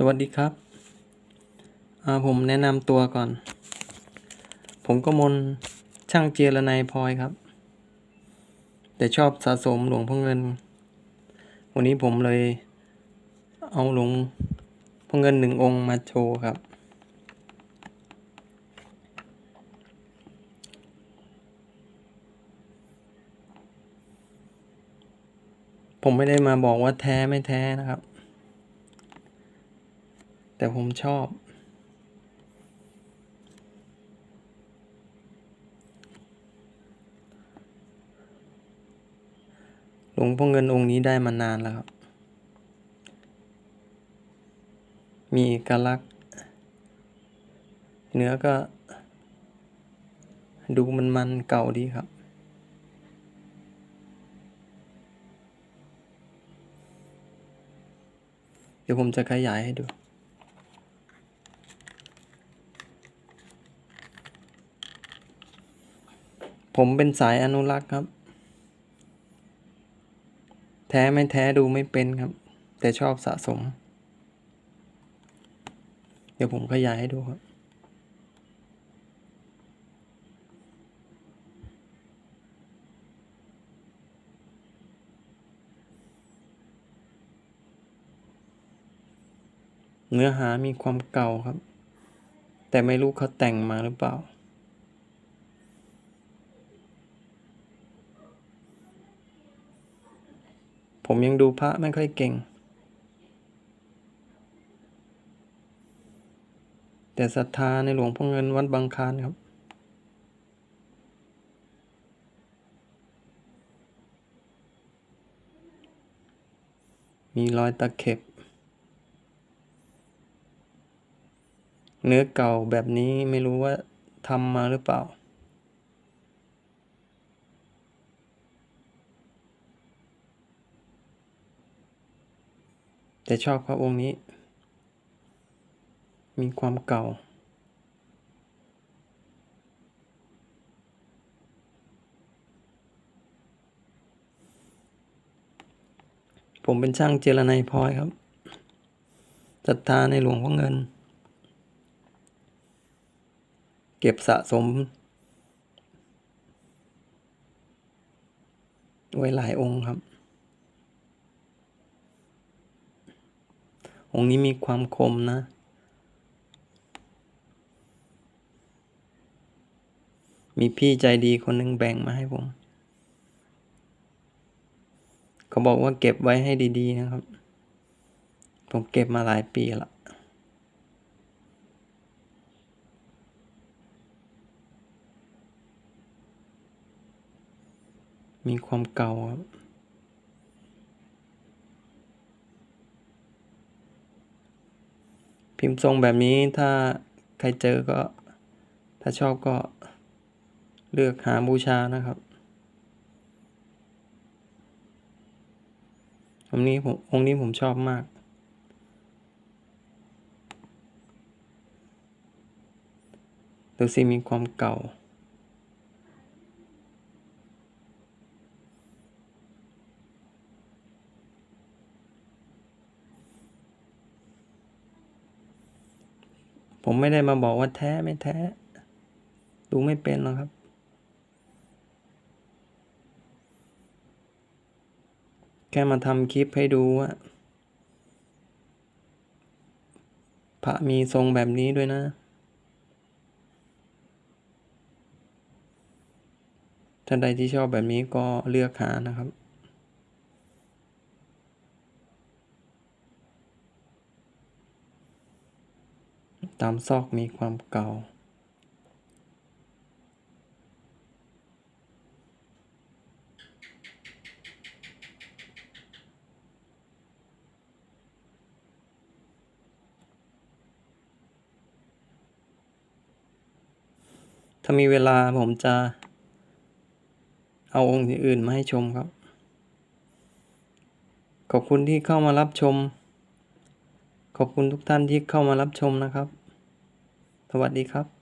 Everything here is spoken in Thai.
สวัสดีครับ ผมแนะนำตัวก่อน ผมก็มนช่างเจรนายพลอยครับ แต่ชอบสะสมหลวงพ่อเงิน วันนี้ผมเลยเอาหลวงพ่อเงินหนึ่งองค์มาโชว์ครับ ผมไม่ได้มาบอกว่าแท้ไม่แท้นะครับ แต่ผมชอบ หลวงพ่อเงินองค์นี้ได้มานานแล้วครับ มีเอกลักษณ์เนื้อก็ ดูมันมันๆเก่าดีครับเดี๋ยวผมจะขยายให้ดู ผมเป็นสายอนุรักษ์ครับ แท้ไม่แท้ดูไม่เป็นครับ แต่ชอบสะสม เดี๋ยวผมขยายให้ดูครับเนื้อหามีความเก่าครับ แต่ไม่รู้เขาแต่งมาหรือเปล่า ผมยังดูพระไม่ค่อยเก่ง แต่ศรัทธาในหลวงพ่อเงินวัดบางคานครับ มีรอยตะเข็บ เนื้อเก่าแบบนี้ไม่รู้ว่าทำมาหรือเปล่า แต่ชอบพระองค์นี้ มีความเก่า ผมเป็นช่างเจรไนายพลอยครับศรัทธาในหลวงพ่อเงิน เก็บสะสม ไว้หลายองค์ครับ องค์นี้มีความคมนะ มีพี่ใจดีคนหนึ่งแบ่งมาให้ผม เขาบอกว่าเก็บไว้ให้ดีๆนะครับ ผมเก็บมาหลายปีละมีความเก่าครับ พิมพ์ทรงแบบนี้ถ้าใครเจอก็ ถ้าชอบก็เลือกหาบูชานะครับองค์นี้ผมองค์นี้ผมชอบมาก ดูสิมีความเก่า ผมไม่ได้มาบอกว่าแท้ไม่แท้ ดูไม่เป็นหรอกครับ แค่มาทำคลิปให้ดูว่าพระมีทรงแบบนี้ด้วยนะท่านใดที่ชอบแบบนี้ก็เลือกหานะครับ ตามซอกมีความเก่า ถ้ามีเวลาผมจะ เอาองค์อื่นมาให้ชมครับ ขอบคุณที่เข้ามารับชม ขอบคุณทุกท่านที่เข้ามารับชมนะครับ สวัสดีครับ